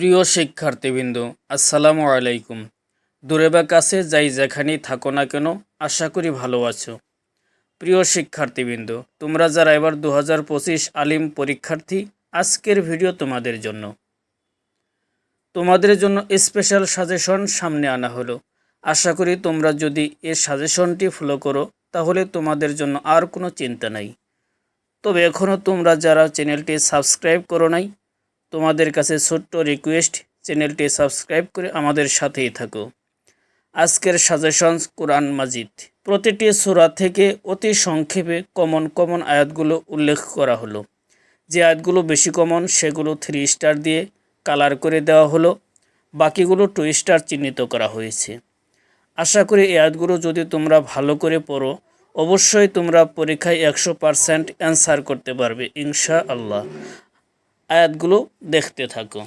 প্রিয় শিক্ষার্থীবৃন্দ, আসসালামু আলাইকুম। দূরে বা কাছে যাই যেখানেই থাকো না কেন, আশা করি ভালো আছো। প্রিয় শিক্ষার্থীবৃন্দ, তোমরা যারা এবার দু হাজার পঁচিশ আলিম পরীক্ষার্থী, আজকের ভিডিও তোমাদের জন্য। তোমাদের জন্য স্পেশাল সাজেশন সামনে আনা হলো। আশা করি তোমরা যদি এ সাজেশনটি ফলো করো, তাহলে তোমাদের জন্য আর কোনো চিন্তা নাই। তবে এখনও তোমরা যারা চ্যানেলটি সাবস্ক্রাইব করো নাই তোমাদের কাছে ছোট্ট রিকোয়েস্ট চ্যানেলটি সাবস্ক্রাইব করে আমাদের সাথেই থাকো। আজকের সাজেশন কোরআন মাজিদ। প্রতিটি সূরা থেকে অতি সংক্ষেপে কমন কমন আয়াতগুলো উল্লেখ করা হলো। যে আয়াতগুলো বেশি কমন সেগুলো থ্রি স্টার দিয়ে কালার করে দেওয়া হলো। বাকিগুলো টু স্টার চিহ্নিত করা হয়েছে। আশা করি এই আয়াতগুলো যদি তোমরা ভালো করে পড়ো, অবশ্যই তোমরা পরীক্ষায় একশো পারসেন্ট অ্যান্সার করতে পারবে ইনশা আল্লাহ আয়াতগুলো দেখতে থাকো।